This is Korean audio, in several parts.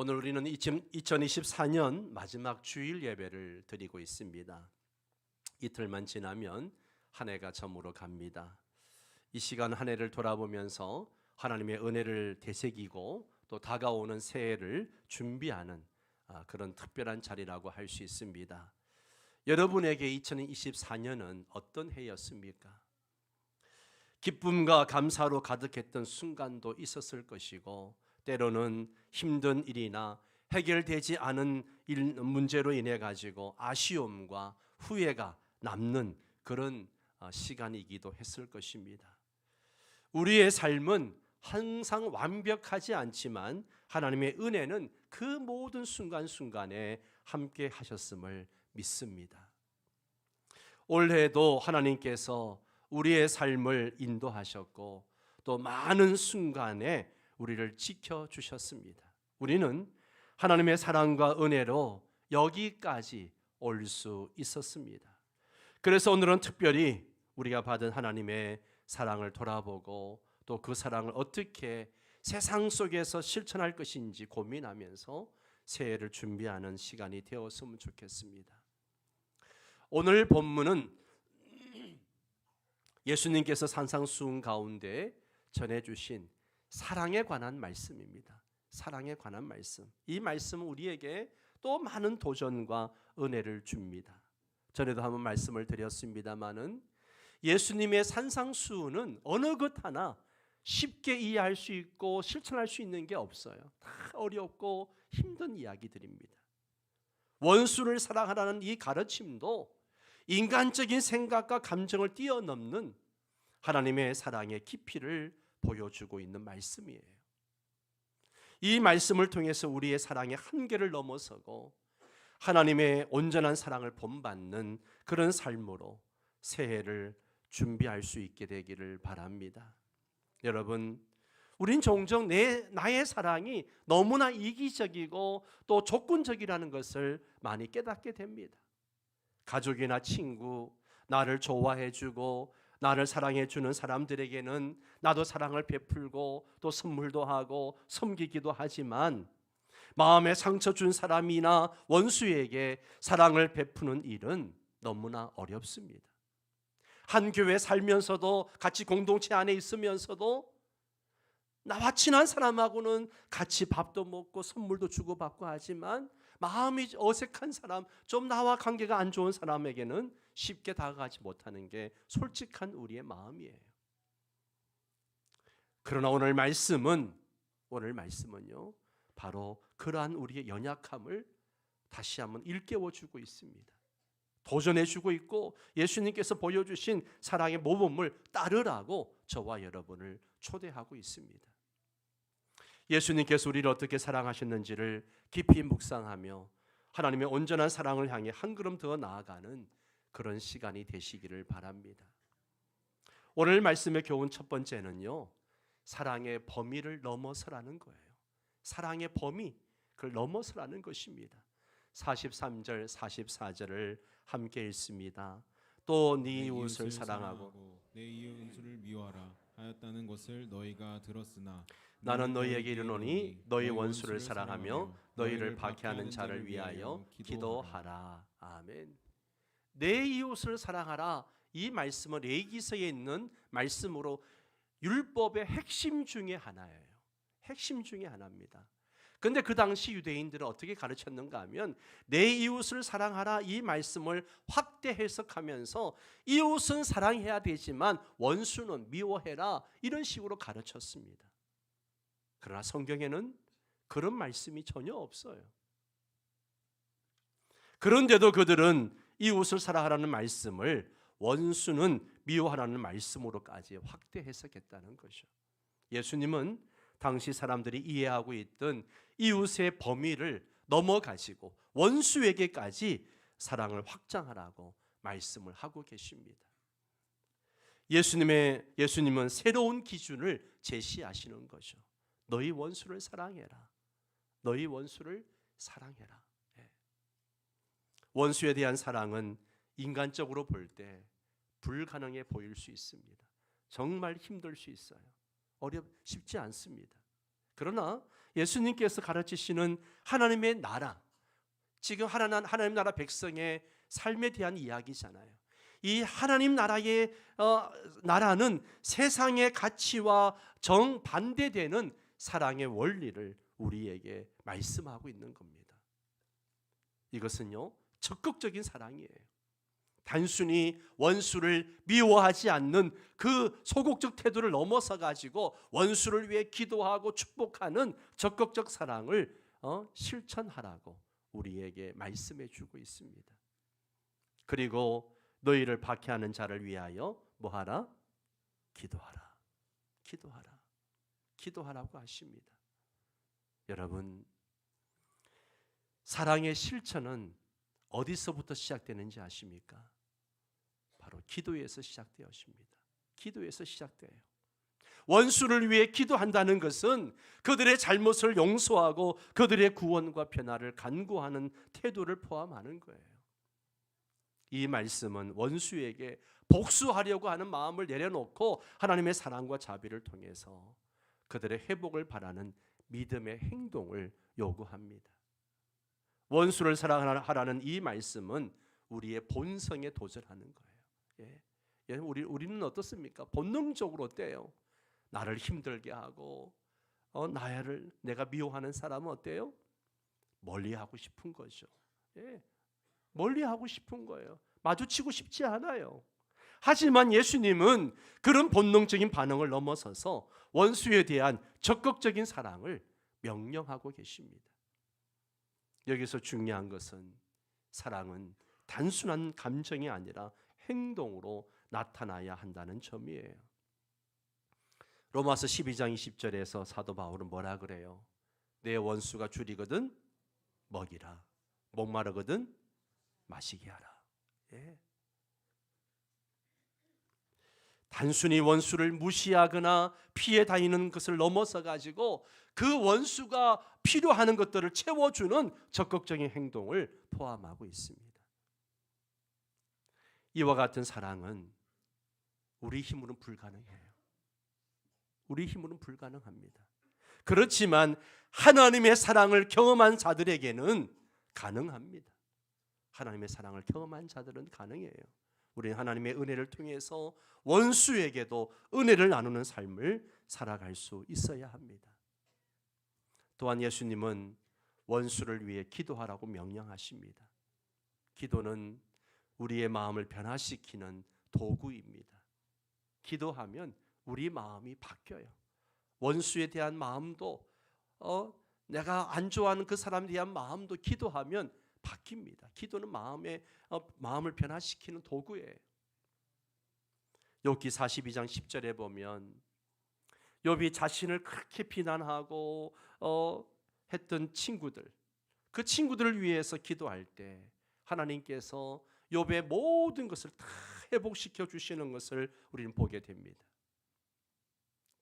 오늘 우리는 2024년 마지막 주일 예배를 드리고 있습니다. 이틀만 지나면 한 해가 저물어 갑니다. 이 시간 한 해를 돌아보면서 하나님의 은혜를 되새기고 또 다가오는 새해를 준비하는 아, 그런 특별한 자리라고 할 수 있습니다. 여러분에게 2024년은 어떤 해였습니까? 기쁨과 감사로 가득했던 순간도 있었을 것이고 때로는 힘든 일이나 해결되지 않은 일, 문제로 인해 가지고 아쉬움과 후회가 남는 그런 어, 시간이기도 했을 것입니다. 우리의 삶은 항상 완벽하지 않지만 하나님의 은혜는 그 모든 순간순간에 함께 하셨음을 믿습니다. 올해도 하나님께서 우리의 삶을 인도하셨고 또 많은 순간에 우리를 지켜 주셨습니다. 우리는 하나님의 사랑과 은혜로 여기까지 올 수 있었습니다. 그래서 오늘은 특별히 우리가 받은 하나님의 사랑을 돌아보고 또 그 사랑을 어떻게 세상 속에서 실천할 것인지 고민하면서 새해를 준비하는 시간이 되었으면 좋겠습니다. 오늘 본문은 예수님께서 산상수훈 가운데 전해 주신 사랑에 관한 말씀입니다. 사랑에 관한 말씀. 이 말씀은 우리에게 또 많은 도전과 은혜를 줍니다. 전에도 한번 말씀을 드렸습니다마는 예수님의 산상수훈은 어느 것 하나 쉽게 이해할 수 있고 실천할 수 있는 게 없어요. 다 어렵고 힘든 이야기들입니다. 원수를 사랑하라는 이 가르침도 인간적인 생각과 감정을 뛰어넘는 하나님의 사랑의 깊이를 보여주고 있는 말씀이에요. 이 말씀을 통해서 우리의 사랑의 한계를 넘어서고 하나님의 온전한 사랑을 본받는 그런 삶으로 새해를 준비할 수 있게 되기를 바랍니다. 여러분, 우린 종종 내 나의 사랑이 너무나 이기적이고 또 조건적이라는 것을 많이 깨닫게 됩니다. 가족이나 친구, 나를 좋아해 주고 나를 사랑해 주는 사람들에게는 나도 사랑을 베풀고 또 선물도 하고 섬기기도 하지만 마음에 상처 준 사람이나 원수에게 사랑을 베푸는 일은 너무나 어렵습니다. 한 교회 살면서도 같이 공동체 안에 있으면서도 나와 친한 사람하고는 같이 밥도 먹고 선물도 주고받고 하지만 마음이 어색한 사람, 좀 나와 관계가 안 좋은 사람에게는 쉽게 다가가지 못하는 게 솔직한 우리의 마음이에요. 그러나 오늘 말씀은 오늘 말씀은요. 바로 그러한 우리의 연약함을 다시 한번 일깨워 주고 있습니다. 도전해 주고 있고 예수님께서 보여 주신 사랑의 모범을 따르라고 저와 여러분을 초대하고 있습니다. 예수님께서 우리를 어떻게 사랑하셨는지를 깊이 묵상하며 하나님의 온전한 사랑을 향해 한 걸음 더 나아가는 그런 시간이 되시기를 바랍니다. 오늘 말씀의 교훈 첫 번째는요. 사랑의 범위를 넘어서라는 거예요. 사랑의 범위 그걸 넘어서라는 것입니다. 43절 44절을 함께 읽습니다. 또네 이웃을 사랑하고 내 이웃을 미워하라 하였다는 것을 너희가 들었으나 나는 너희에게 이르노니 너희 원수를 사랑하며 너희를 박해하는 자를 위하여 기도하라. 아멘. 내 이웃을 사랑하라. 이 말씀은 레기서에 있는 말씀으로 율법의 핵심 중에 하나예요. 핵심 중에 하나입니다. 근데 그 당시 유대인들은 어떻게 가르쳤는가 하면 내 이웃을 사랑하라 이 말씀을 확대 해석하면서 이웃은 사랑해야 되지만 원수는 미워해라 이런 식으로 가르쳤습니다. 그러나 성경에는 그런 말씀이 전혀 없어요. 그런데도 그들은 이웃을 사랑하라는 말씀을 원수는 미워하라는 말씀으로까지 확대 해석했다는 것이죠. 예수님은 당시 사람들이 이해하고 있던 이웃의 범위를 넘어가시고 원수에게까지 사랑을 확장하라고 말씀을 하고 계십니다. 예수님의 예수님은 새로운 기준을 제시하시는 거죠. 너희 원수를 사랑해라. 너희 원수를 사랑해라. 예. 원수에 대한 사랑은 인간적으로 볼 때 불가능해 보일 수 있습니다. 정말 힘들 수 있어요. 어렵 쉽지 않습니다. 그러나 예수님께서 가르치시는 하나님의 나라, 지금 하나님, 하나님 나라 백성의 삶에 대한 이야기잖아요. 이 하나님 나라의 어, 나라는 세상의 가치와 정 반대되는 사랑의 원리를 우리에게 말씀하고 있는 겁니다. 이것은요, 적극적인 사랑이에요. 단순히 원수를 미워하지 않는 그 소극적 태도를 넘어서 가지고 원수를 위해 기도하고 축복하는 적극적 사랑을 어, 실천하라고 우리에게 말씀해 주고 있습니다. 그리고 너희를 박해하는 자를 위하여 뭐하라? 기도하라. 기도하라. 기도하라고 하십니다. 여러분 사랑의 실천은 어디서부터 시작되는지 아십니까? 바로 기도에서 시작되었습니다. 기도에서 시작돼요. 원수를 위해 기도한다는 것은 그들의 잘못을 용서하고 그들의 구원과 변화를 간구하는 태도를 포함하는 거예요. 이 말씀은 원수에게 복수하려고 하는 마음을 내려놓고 하나님의 사랑과 자비를 통해서 그들의 회복을 바라는 믿음의 행동을 요구합니다. 원수를 사랑하라는 이 말씀은 우리의 본성에 도전하는 거예요. 예. 예, 우리 우리는 어떻습니까? 본능적으로 어때요? 나를 힘들게 하고 어, 나를 내가 미워하는 사람은 어때요? 멀리하고 싶은 거죠. 예. 멀리하고 싶은 거예요. 마주치고 싶지 않아요. 하지만 예수님은 그런 본능적인 반응을 넘어서서 원수에 대한 적극적인 사랑을 명령하고 계십니다. 여기서 중요한 것은 사랑은 단순한 감정이 아니라 행동으로 나타나야 한다는 점이에요. 로마서 12장 20절에서 사도 바울은 뭐라 그래요? 내 원수가 줄이거든 먹이라. 목마르거든 마시게 하라. 예. 단순히 원수를 무시하거나 피해 다니는 것을 넘어서 가지고 그 원수가 필요하는 것들을 채워주는 적극적인 행동을 포함하고 있습니다. 이와 같은 사랑은 우리 힘으로는 불가능해요. 우리 힘으로는 불가능합니다. 그렇지만 하나님의 사랑을 경험한 자들에게는 가능합니다. 하나님의 사랑을 경험한 자들은 가능해요. 우리는 하나님의 은혜를 통해서 원수에게도 은혜를 나누는 삶을 살아갈 수 있어야 합니다. 또한 예수님은 원수를 위해 기도하라고 명령하십니다. 기도는 우리의 마음을 변화시키는 도구입니다. 기도하면 우리 마음이 바뀌어요. 원수에 대한 마음도 어, 내가 안 좋아하는 그 사람에 대한 마음도 기도하면 바뀝니다. 기도는 마음의 어, 마음을 변화시키는 도구예요. 욥기 42장 10절에 보면 욥이 자신을 그렇게 비난하고 어, 했던 친구들 그 친구들을 위해서 기도할 때 하나님께서 욥의 모든 것을 다 회복시켜 주시는 것을 우리는 보게 됩니다.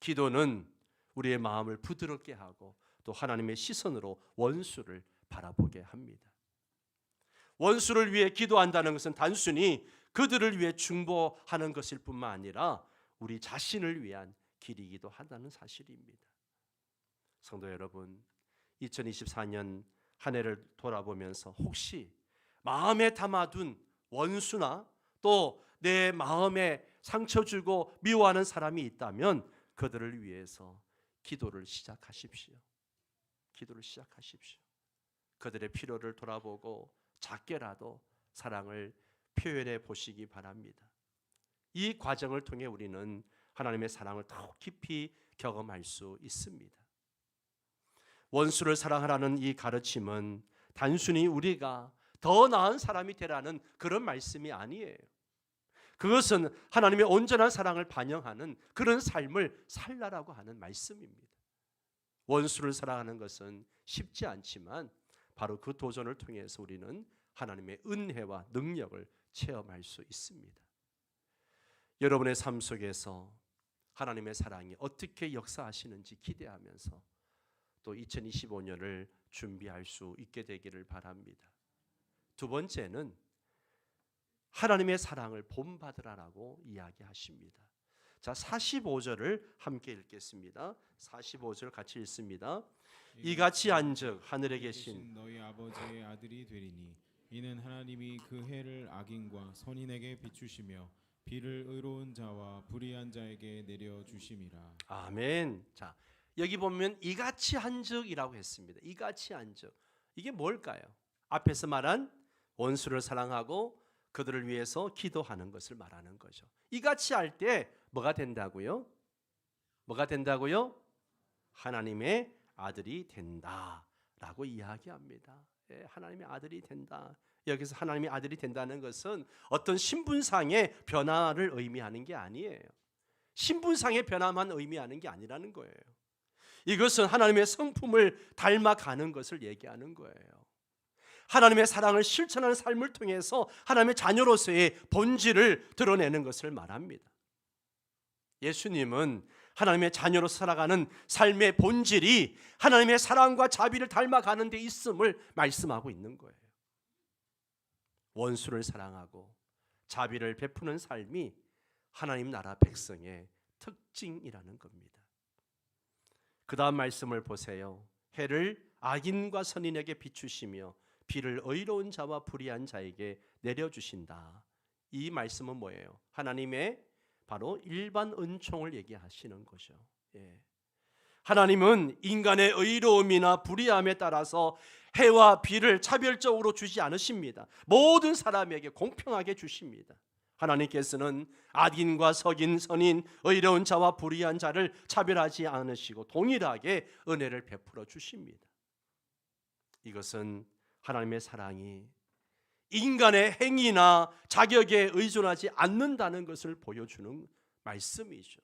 기도는 우리의 마음을 부드럽게 하고 또 하나님의 시선으로 원수를 바라보게 합니다. 원수를 위해 기도한다는 것은 단순히 그들을 위해 중보하는 것일 뿐만 아니라 우리 자신을 위한 길이기도 한다는 사실입니다. 성도 여러분, 2024년 한 해를 돌아보면서 혹시 마음에 담아둔 원수나 또 내 마음에 상처 주고 미워하는 사람이 있다면 그들을 위해서 기도를 시작하십시오. 기도를 시작하십시오. 그들의 필요를 돌아보고 작게라도 사랑을 표현해 보시기 바랍니다. 이 과정을 통해 우리는 하나님의 사랑을 더욱 깊이 경험할 수 있습니다. 원수를 사랑하라는 이 가르침은 단순히 우리가 더 나은 사람이 되라는 그런 말씀이 아니에요. 그것은 하나님의 온전한 사랑을 반영하는 그런 삶을 살라라고 하는 말씀입니다. 원수를 사랑하는 것은 쉽지 않지만 바로 그 도전을 통해서 우리는 하나님의 은혜와 능력을 체험할 수 있습니다. 여러분의 삶 속에서 하나님의 사랑이 어떻게 역사하시는지 기대하면서 또 2025년을 준비할 수 있게 되기를 바랍니다. 두 번째는 하나님의 사랑을 본받으라라고 이야기하십니다. 자, 45절을 함께 읽겠습니다. 45절 같이 읽습니다. 이같이 한즉 하늘에 계신 너희 아버지의 아들이 되리니 이는 하나님이 그 해를 악인과 선인에게 비추시며 비를 의로운 자와 불의한 자에게 내려 주심이라. 아멘. 자, 여기 보면 이같이 한적이라고 했습니다. 이같이 한적. 이게 뭘까요? 앞에서 말한 원수를 사랑하고 그들을 위해서 기도하는 것을 말하는 거죠. 이같이 할 때 뭐가 된다고요? 뭐가 된다고요? 하나님의 아들이 된다라고 이야기합니다. 예, 하나님의 아들이 된다. 여기서 하나님의 아들이 된다는 것은 어떤 신분상의 변화를 의미하는 게 아니에요. 신분상의 변화만 의미하는 게 아니라는 거예요. 이것은 하나님의 성품을 닮아가는 것을 얘기하는 거예요. 하나님의 사랑을 실천하는 삶을 통해서 하나님의 자녀로서의 본질을 드러내는 것을 말합니다. 예수님은 하나님의 자녀로 살아가는 삶의 본질이 하나님의 사랑과 자비를 닮아가는 데 있음을 말씀하고 있는 거예요. 원수를 사랑하고 자비를 베푸는 삶이 하나님 나라 백성의 특징이라는 겁니다. 그 다음 말씀을 보세요. 해를 악인과 선인에게 비추시며 비를 의로운 자와 불의한 자에게 내려주신다. 이 말씀은 뭐예요? 하나님의 바로 일반 은총을 얘기하시는 거죠. 예. 하나님은 인간의 의로움이나 불의함에 따라서 해와 비를 차별적으로 주지 않으십니다. 모든 사람에게 공평하게 주십니다. 하나님께서는 악인과 석인, 선인, 의로운 자와 불의한 자를 차별하지 않으시고 동일하게 은혜를 베풀어 주십니다. 이것은 하나님의 사랑이 인간의 행위나 자격에 의존하지 않는다는 것을 보여주는 말씀이죠.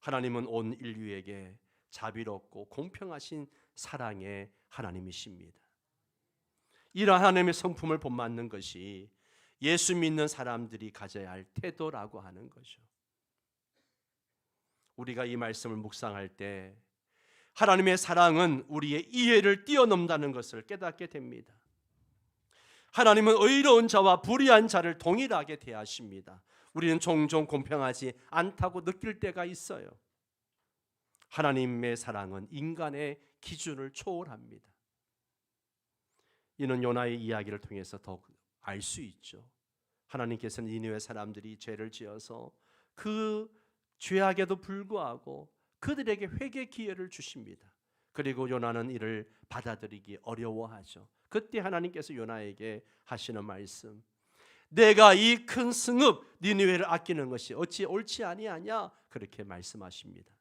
하나님은 온 인류에게 자비롭고 공평하신 사랑의 하나님이십니다. 이러한 하나님의 성품을 본받는 것이 예수 믿는 사람들이 가져야 할 태도라고 하는 거죠. 우리가 이 말씀을 묵상할 때 하나님의 사랑은 우리의 이해를 뛰어넘다는 것을 깨닫게 됩니다. 하나님은 의로운 자와 불의한 자를 동일하게 대하십니다. 우리는 종종 공평하지 않다고 느낄 때가 있어요. 하나님의 사랑은 인간의 기준을 초월합니다. 이는 요나의 이야기를 통해서 더욱 알 수 있죠. 하나님께서는 니느웨 사람들이 죄를 지어서 그 죄악에도 불구하고 그들에게 회개 기회를 주십니다. 그리고 요나는 이를 받아들이기 어려워하죠. 그때 하나님께서 요나에게 하시는 말씀. 내가 이 큰 승업 니느웨를 아끼는 것이 어찌 옳지 아니하냐 그렇게 말씀하십니다.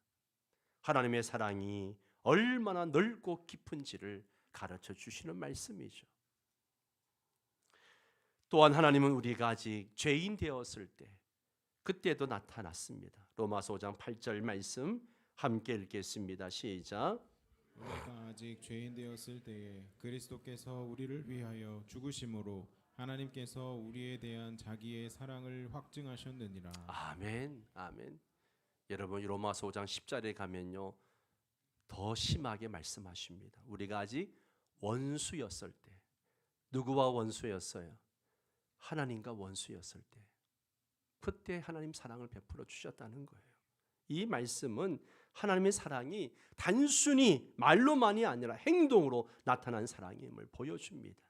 하나님의 사랑이 얼마나 넓고 깊은지를 가르쳐 주시는 말씀이죠. 또한 하나님은 우리가 아직 죄인 되었을 때 그때도 나타났습니다. 로마서 5장 8절 말씀 함께 읽겠습니다. 시작. 우리가 아직 죄인 되었을 때에 그리스도께서 우리를 위하여 죽으심으로 하나님께서 우리에 대한 자기의 사랑을 확증하셨느니라. 아멘. 아멘. 여러분 로마서 5장 10절에 가면요. 더 심하게 말씀하십니다. 우리가 아직 원수였을 때 누구와 원수였어요? 하나님과 원수였을 때 그때 하나님 사랑을 베풀어 주셨다는 거예요. 이 말씀은 하나님의 사랑이 단순히 말로만이 아니라 행동으로 나타난 사랑임을 보여줍니다.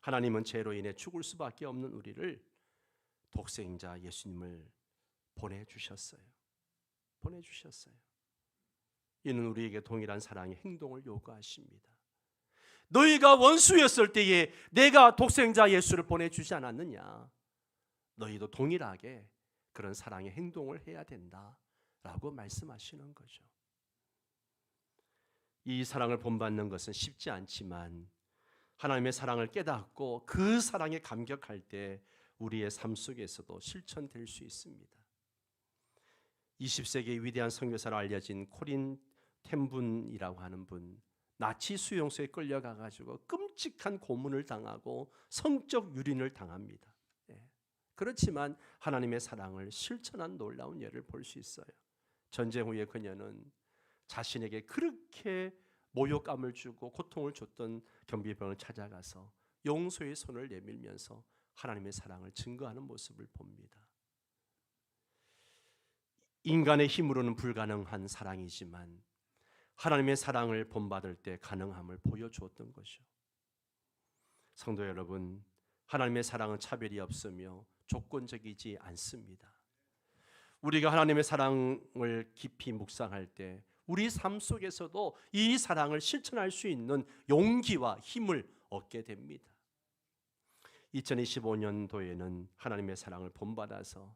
하나님은 죄로 인해 죽을 수밖에 없는 우리를 독생자 예수님을 보내 주셨어요. 보내 주셨어요. 이는 우리에게 동일한 사랑의 행동을 요구하십니다. 너희가 원수였을 때에 내가 독생자 예수를 보내 주지 않았느냐? 너희도 동일하게 그런 사랑의 행동을 해야 된다 라고 말씀하시는 거죠. 이 사랑을 본받는 것은 쉽지 않지만 하나님의 사랑을 깨닫고 그 사랑에 감격할 때 우리의 삶 속에서도 실천될 수 있습니다. 20세기 위대한 선교사로 알려진 코린 템분이라고 하는 분 나치 수용소에 끌려가 가지고 끔찍한 고문을 당하고 성적 유린을 당합니다. 예. 그렇지만 하나님의 사랑을 실천한 놀라운 예를 볼 수 있어요. 전쟁 후에 그녀는 자신에게 그렇게 모욕감을 주고 고통을 줬던 경비병을 찾아가서 용서의 손을 내밀면서 하나님의 사랑을 증거하는 모습을 봅니다. 인간의 힘으로는 불가능한 사랑이지만 하나님의 사랑을 본받을 때 가능함을 보여주었던 것이요. 성도 여러분, 하나님의 사랑은 차별이 없으며 조건적이지 않습니다. 우리가 하나님의 사랑을 깊이 묵상할 때 우리 삶 속에서도 이 사랑을 실천할 수 있는 용기와 힘을 얻게 됩니다. 2025년도에는 하나님의 사랑을 본받아서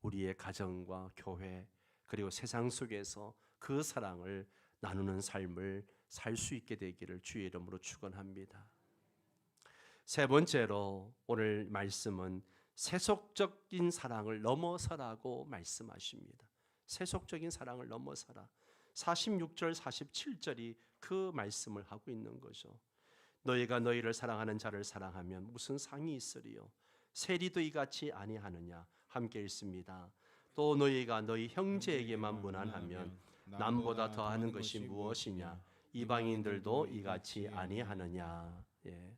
우리의 가정과 교회 그리고 세상 속에서 그 사랑을 나누는 삶을 살 수 있게 되기를 주의 이름으로 축원합니다. 세 번째로 오늘 말씀은 세속적인 사랑을 넘어서라고 말씀하십니다. 세속적인 사랑을 넘어서라. 46절 47절이 그 말씀을 하고 있는 거죠. 너희가 너희를 사랑하는 자를 사랑하면 무슨 상이 있으리요? 세리도 이같이 아니하느냐? 함께 읽습니다. 또 너희가 너희 형제에게만 무난하면 남보다 더하는 것이 무엇이냐? 이방인들도 이같이 아니하느냐? 예.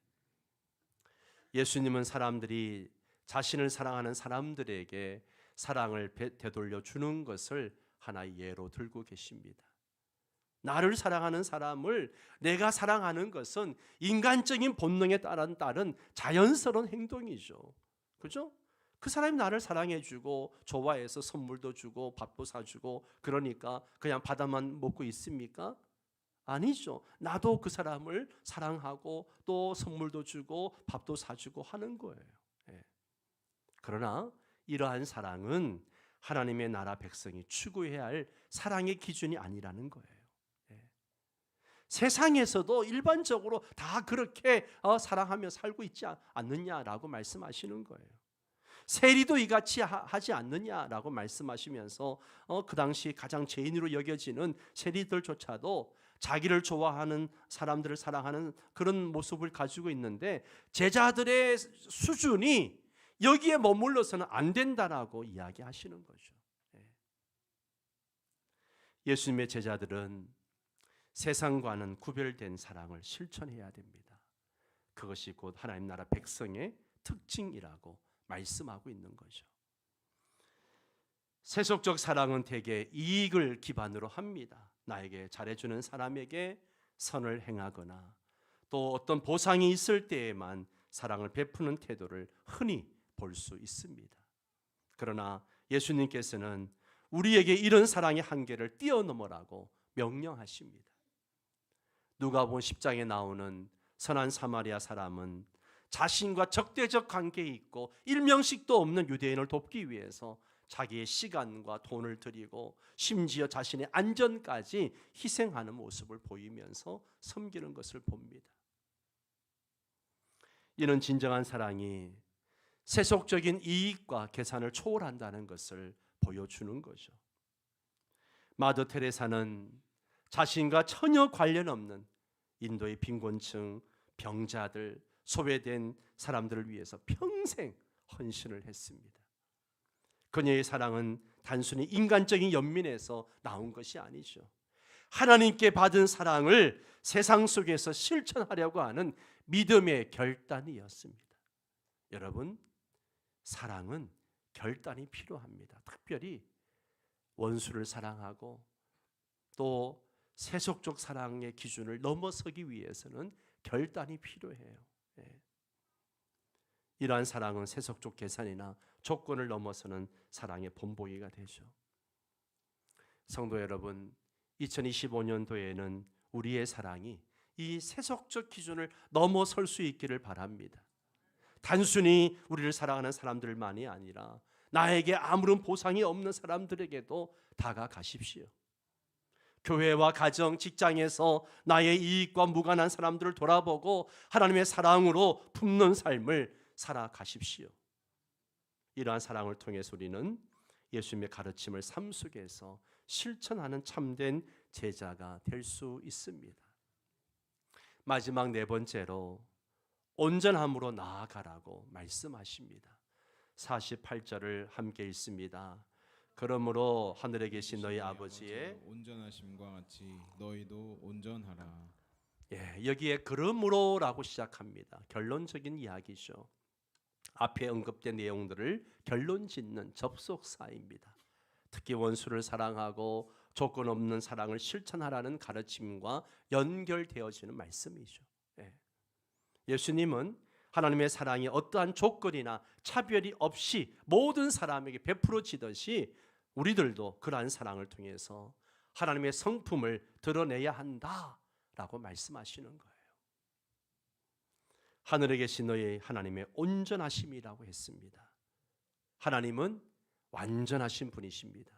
예수님은 사람들이 자신을 사랑하는 사람들에게 사랑을 배- 되돌려 주는 것을 하나의 예로 들고 계십니다. 나를 사랑하는 사람을 내가 사랑하는 것은 인간적인 본능에 따른 따른 자연스러운 행동이죠. 그죠? 그 사람이 나를 사랑해 주고 좋아해서 선물도 주고 밥도 사주고 그러니까 그냥 받아만 먹고 있습니까? 아니죠. 나도 그 사람을 사랑하고 또 선물도 주고 밥도 사주고 하는 거예요. 예. 그러나 이러한 사랑은 하나님의 나라 백성이 추구해야 할 사랑의 기준이 아니라는 거예요. 예. 세상에서도 일반적으로 다 그렇게 어, 사랑하며 살고 있지 않- 않느냐라고 말씀하시는 거예요. 세리도 이같이 하- 하지 않느냐라고 말씀하시면서 어, 그 당시 가장 죄인으로 여겨지는 세리들조차도 자기를 좋아하는 사람들을 사랑하는 그런 모습을 가지고 있는데 제자들의 수준이 여기에 머물러서는 안 된다라고 이야기하시는 거죠. 예. 예수님의 제자들은 세상과는 구별된 사랑을 실천해야 됩니다. 그것이 곧 하나님 나라 백성의 특징이라고 말씀하고 있는 거죠. 세속적 사랑은 대개 이익을 기반으로 합니다. 나에게 잘해주는 사람에게 선을 행하거나 또 어떤 보상이 있을 때에만 사랑을 베푸는 태도를 흔히 볼 수 있습니다. 그러나 예수님께서는 우리에게 이런 사랑의 한계를 뛰어넘으라고 명령하십니다. 누가복음 10장에 나오는 선한 사마리아 사람은 자신과 적대적 관계에 있고 일명식도 없는 유대인을 돕기 위해서 자기의 시간과 돈을 들이고 심지어 자신의 안전까지 희생하는 모습을 보이면서 섬기는 것을 봅니다. 이는 진정한 사랑이 세속적인 이익과 계산을 초월한다는 것을 보여주는 거죠. 마더 테레사는 자신과 전혀 관련 없는 인도의 빈곤층, 병자들, 소외된 사람들을 위해서 평생 헌신을 했습니다. 그녀의 사랑은 단순히 인간적인 연민에서 나온 것이 아니죠. 하나님께 받은 사랑을 세상 속에서 실천하려고 하는 믿음의 결단이었습니다. 여러분, 사랑은 결단이 필요합니다. 특별히 원수를 사랑하고 또 세속적 사랑의 기준을 넘어서기 위해서는 결단이 필요해요. 예. 이러한 사랑은 세속적 계산이나 조건을 넘어서는 사랑의 본보기가 되죠. 성도 여러분, 2025년도에는 우리의 사랑이 이 세속적 기준을 넘어설 수 있기를 바랍니다. 단순히 우리를 사랑하는 사람들만이 아니라 나에게 아무런 보상이 없는 사람들에게도 다가가십시오. 교회와 가정, 직장에서 나의 이익과 무관한 사람들을 돌아보고 하나님의 사랑으로 품는 삶을 살아가십시오. 이러한 사랑을 통해서 우리는 예수님의 가르침을 삶 속에서 실천하는 참된 제자가 될 수 있습니다. 마지막 네 번째로 온전함으로 나아가라고 말씀하십니다. 48절을 함께 읽습니다. 그러므로 하늘에 계신 너희 아버지의 온전하심과 같이 너희도 온전하라. 예, 여기에 그러므로라고 시작합니다. 결론적인 이야기죠. 앞에 언급된 내용들을 결론 짓는 접속사입니다. 특히 원수를 사랑하고 조건 없는 사랑을 실천하라는 가르침과 연결되어지는 말씀이죠. 예. 예수님은 하나님의 사랑이 어떠한 조건이나 차별이 없이 모든 사람에게 베풀어지듯이 우리들도 그러한 사랑을 통해서 하나님의 성품을 드러내야 한다라고 말씀하시는 거예요. 하늘에 계신 너의 하나님의 온전하심이라고 했습니다. 하나님은 완전하신 분이십니다.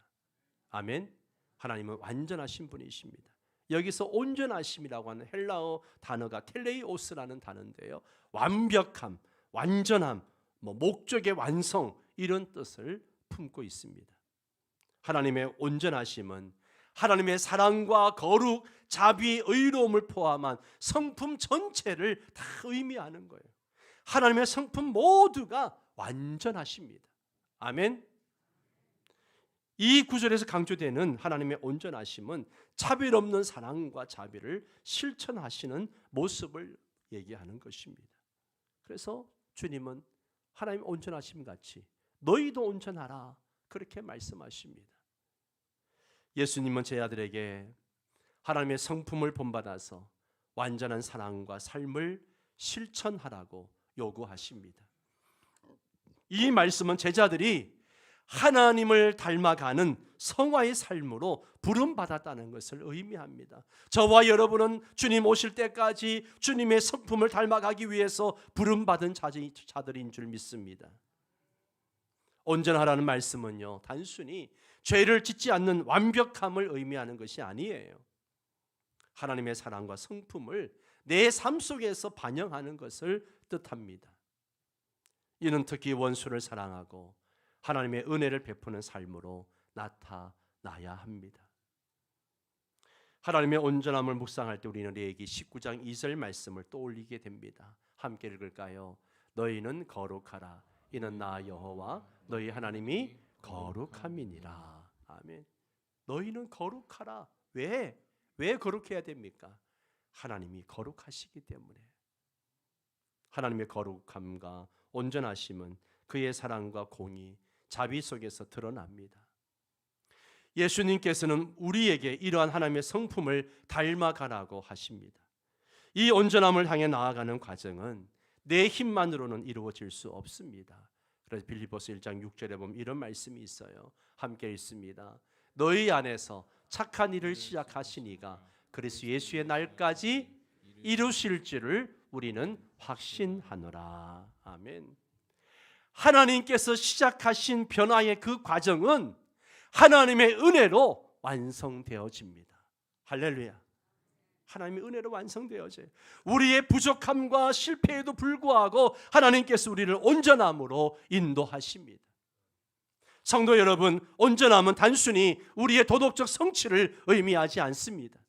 아멘. 하나님은 완전하신 분이십니다. 여기서 온전하심이라고 하는 헬라어 단어가 텔레이오스라는 단어인데요. 완벽함, 완전함, 뭐 목적의 완성 이런 뜻을 품고 있습니다. 하나님의 온전하심은 하나님의 사랑과 거룩, 자비, 의로움을 포함한 성품 전체를 다 의미하는 거예요. 하나님의 성품 모두가 완전하십니다. 아멘. 이 구절에서 강조되는 하나님의 온전하심은 차별 없는 사랑과 자비를 실천하시는 모습을 얘기하는 것입니다. 그래서 주님은 하나님 온전하심 같이 너희도 온전하라 그렇게 말씀하십니다. 예수님은 제 아들에게 하나님의 성품을 본받아서 완전한 사랑과 삶을 실천하라고 요구하십니다. 이 말씀은 제자들이 하나님을 닮아가는 성화의 삶으로 부름받았다는 것을 의미합니다. 저와 여러분은 주님 오실 때까지 주님의 성품을 닮아가기 위해서 부름받은 자들인 줄 믿습니다. 온전하라는 말씀은요, 단순히 죄를 짓지 않는 완벽함을 의미하는 것이 아니에요. 하나님의 사랑과 성품을 내 삶 속에서 반영하는 것을 뜻합니다. 이는 특히 원수를 사랑하고 하나님의 은혜를 베푸는 삶으로 나타나야 합니다. 하나님의 온전함을 묵상할 때 우리는 레기 19장 2절 말씀을 떠올리게 됩니다. 함께 읽을까요? 너희는 거룩하라. 이는 나 여호와 너희 하나님이 거룩함이니라. 아멘. 너희는 거룩하라. 왜? 왜 거룩해야 됩니까? 하나님이 거룩하시기 때문에. 하나님의 거룩함과 온전하심은 그의 사랑과 공의, 자비 속에서 드러납니다. 예수님께서는 우리에게 이러한 하나님의 성품을 닮아가라고 하십니다. 이 온전함을 향해 나아가는 과정은 내 힘만으로는 이루어질 수 없습니다. 그래서 빌리포스 1장 6절에 보면 이런 말씀이 있어요. 함께 읽습니다. 너희 안에서 착한 일을 시작하시니가 그리스 예수의 날까지 이루실 줄을 우리는 확신하노라. 아멘. 하나님께서 시작하신 변화의 그 과정은 하나님의 은혜로 완성되어집니다. 할렐루야. 하나님의 은혜로 완성되어져요. 우리의 부족함과 실패에도 불구하고 하나님께서 우리를 온전함으로 인도하십니다. 성도 여러분, 온전함은 단순히 우리의 도덕적 성취를 의미하지 않습니다.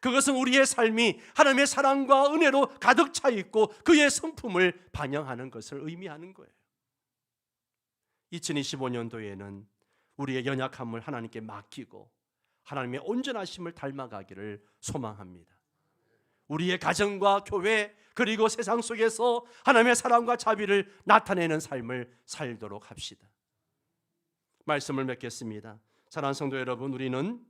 그것은 우리의 삶이 하나님의 사랑과 은혜로 가득 차 있고 그의 성품을 반영하는 것을 의미하는 거예요. 2025년도에는 우리의 연약함을 하나님께 맡기고 하나님의 온전하심을 닮아가기를 소망합니다. 우리의 가정과 교회 그리고 세상 속에서 하나님의 사랑과 자비를 나타내는 삶을 살도록 합시다. 말씀을 맺겠습니다. 사랑하는 성도 여러분, 우리는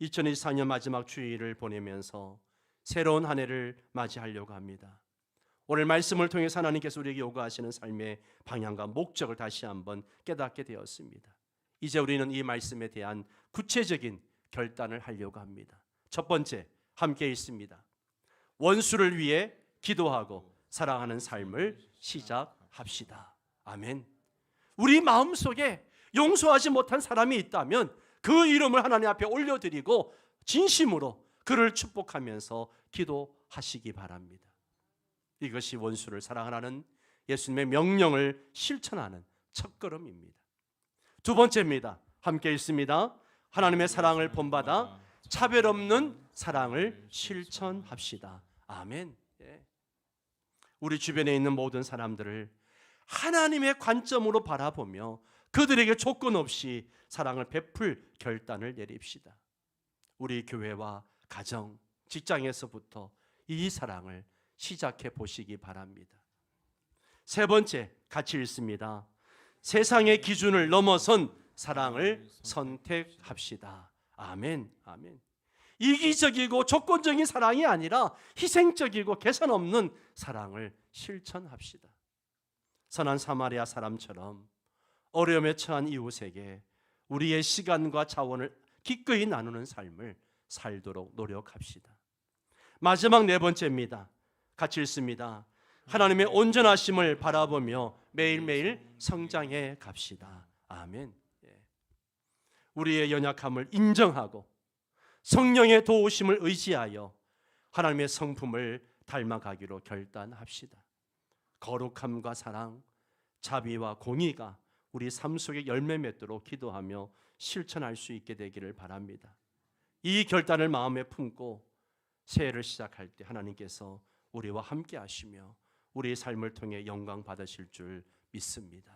2024년 마지막 주일을 보내면서 새로운 한 해를 맞이하려고 합니다. 오늘 말씀을 통해서 하나님께서 우리에게 요구하시는 삶의 방향과 목적을 다시 한번 깨닫게 되었습니다. 이제 우리는 이 말씀에 대한 구체적인 결단을 하려고 합니다. 첫 번째, 함께 있습니다. 원수를 위해 기도하고 사랑하는 삶을 시작합시다. 아멘. 우리 마음 속에 용서하지 못한 사람이 있다면 그 이름을 하나님 앞에 올려드리고 진심으로 그를 축복하면서 기도하시기 바랍니다. 이것이 원수를 사랑하라는 예수님의 명령을 실천하는 첫걸음입니다. 두 번째입니다. 함께 있습니다. 하나님의 사랑을 본받아 차별 없는 사랑을 실천합시다. 아멘. 예. 우리 주변에 있는 모든 사람들을 하나님의 관점으로 바라보며 그들에게 조건 없이 사랑을 베풀 결단을 내립시다. 우리 교회와 가정, 직장에서부터 이 사랑을 시작해 보시기 바랍니다. 세 번째 같이 읽습니다. 세상의 기준을 넘어선 사랑을 선택합시다. 아멘. 아멘. 이기적이고 조건적인 사랑이 아니라 희생적이고 개선 없는 사랑을 실천합시다. 선한 사마리아 사람처럼 어려움에 처한 이웃에게 우리의 시간과 자원을 기꺼이 나누는 삶을 살도록 노력합시다. 마지막 네 번째입니다. 같이 읽습니다. 하나님의 온전하심을 바라보며 매일매일 성장해 갑시다. 아멘. 예. 우리의 연약함을 인정하고 성령의 도우심을 의지하여 하나님의 성품을 닮아가기로 결단합시다. 거룩함과 사랑, 자비와 공의가 우리 삶 속에 열매 맺도록 기도하며 실천할 수 있게 되기를 바랍니다. 이 결단을 마음에 품고 새해를 시작할 때 하나님께서 우리와 함께 하시며 우리의 삶을 통해 영광 받으실 줄 믿습니다.